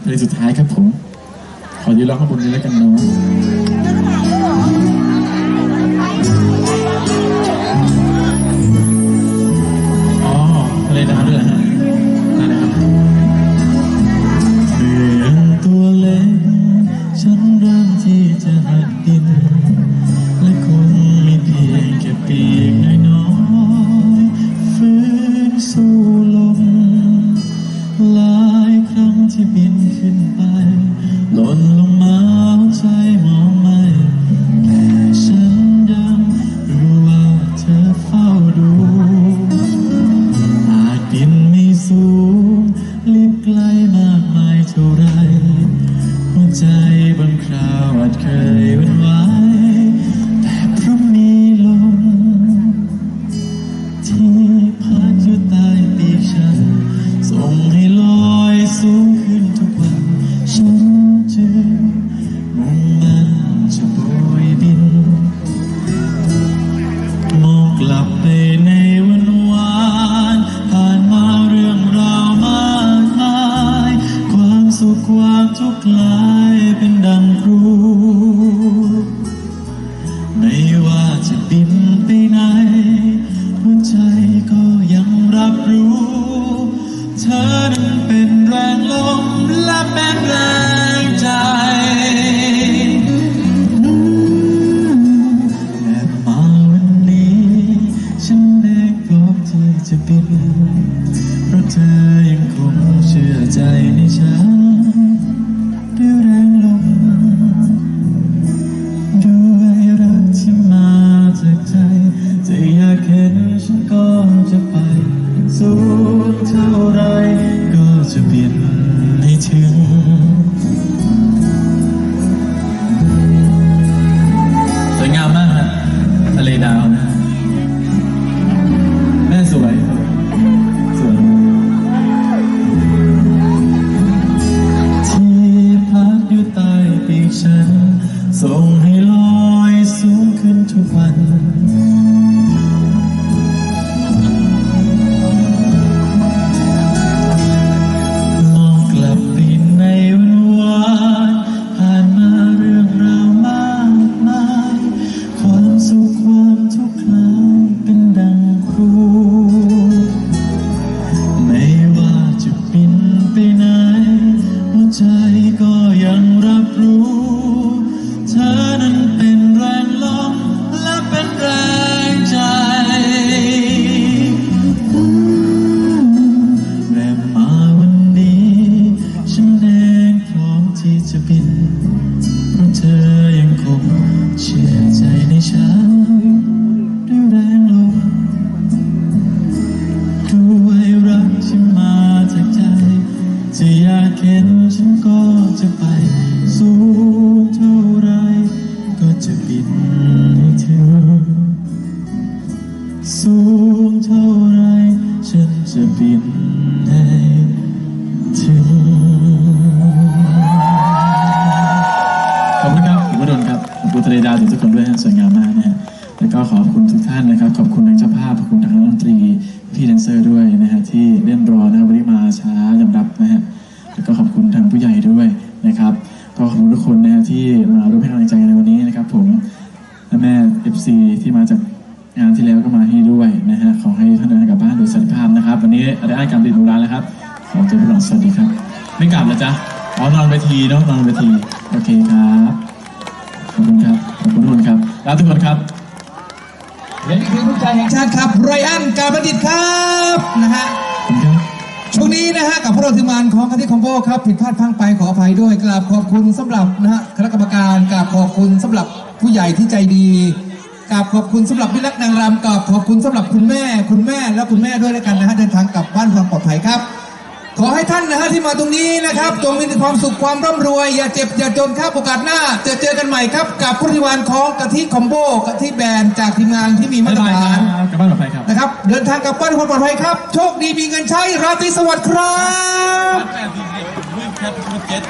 เพลงสุดท้ายครับผม ขอยืนร้องข้างบนนี้แล้วกันเนาะอ๋อทะ ที่พัดอยู่ใต้ปีกฉัน ส่งให้ลอยสูงขึ้นทุกวัน ฉันจึงมุ่งมันจะโบยบิน มองกลับไปในวันวานผ่านมาเรื่องราวมากมาย ความสุขความทุกข์กลายเป็นดังครู ไม่ว่าจะบินไป ใจก็ยังรับรู้ เธอนั้นเป็นแรงลมและเป็นแรงใจและมาวันนี้ ฉันเองพร้อมที่จะบินเพราะเธอยังคงเชื่อใจในฉัน ก็จะบินให้ถึงสวยงามมากฮะทะเลดาวนะแม่สวยสวยที่พักอยู่ใต้ปีกฉันส่งให้ลอย เห็นฉันก็จะไป สูงเท่าไร ก็จะบินให้ถึงสูงเท่าไร ฉันจะบินให้ถึงขอบคุณครับคุณวดลครับขอบคุณทะเลดาวทุกคนด้วยฮะสวยงามมากนะฮะแล้วก็ขอบคุณทุกท่านนะครับ ขอบคุณทางเจ้าภาพ ขอบคุณทางนักดนตรี พี่แดนเซอร์ด้วยนะฮะที่เล่นรอนะครับวันนี้มาช้ายอมรับนะฮะ ก็ขอบคุณทางผู้ใหญ่ด้วยนะครับ ก็ขอบคุณทุกคนนะที่มาร่วมให้กำลังใจในวันนี้นะครับผมและแม่ FC ที่มาจากงานที่แล้วก็มาที่ด้วยนะฮะขอให้ท่านเดินกลับบ้านโดยสันติภาพนะครับ วันนี้ได้อ่านการติดหนูร้านแล้วครับ ขอตัวไปก่อนสวัสดีครับ ไม่กลับแล้วจ๊ะอ๋อนอนเวทีเนาะนอนเวทีโอเคครับขอบคุณครับขอบคุณทุกคนครับลาทุกคนครับเวทีผู้ใจแห่งชาติครับไรอันการบัณฑิตครับนะฮะ ช่วงนี้นะฮะกับพวกเราทีมงานของคาทิคอมโบครับผิดพลาดพลังไปขออภัยด้วยกราบขอบคุณสำหรับนะฮะคณะกรรมการกราบขอบคุณสำหรับผู้ใหญ่ที่ใจดีกราบขอบคุณสำหรับพี่รักนางรำกราบขอบคุณสำหรับคุณแม่ คุณแม่และคุณแม่ด้วยแล้วกันนะฮะเดินทางกลับบ้านความปลอดภัยครับ ขอให้ท่านนะฮะที่มาตรงนี้นะครับ จงมีแต่ความสุขความร่ำรวย อย่าเจ็บอย่าจนครับโอกาสหน้าเจอเจอกันใหม่ครับ กับผู้ทีมงานของกะทิคอมโบกะทิแบรนด์จากทีมงานที่มีมาบ๊ายตรบายคฐารันบกลับบ้านปลอดภัยครับนะครับ เดินทางกลับบ้านด้วยความปลอดภัยครับ โชคดีมีเงินใช้ราตรีสวัสดิ์ครับแปดสิบเจ็ด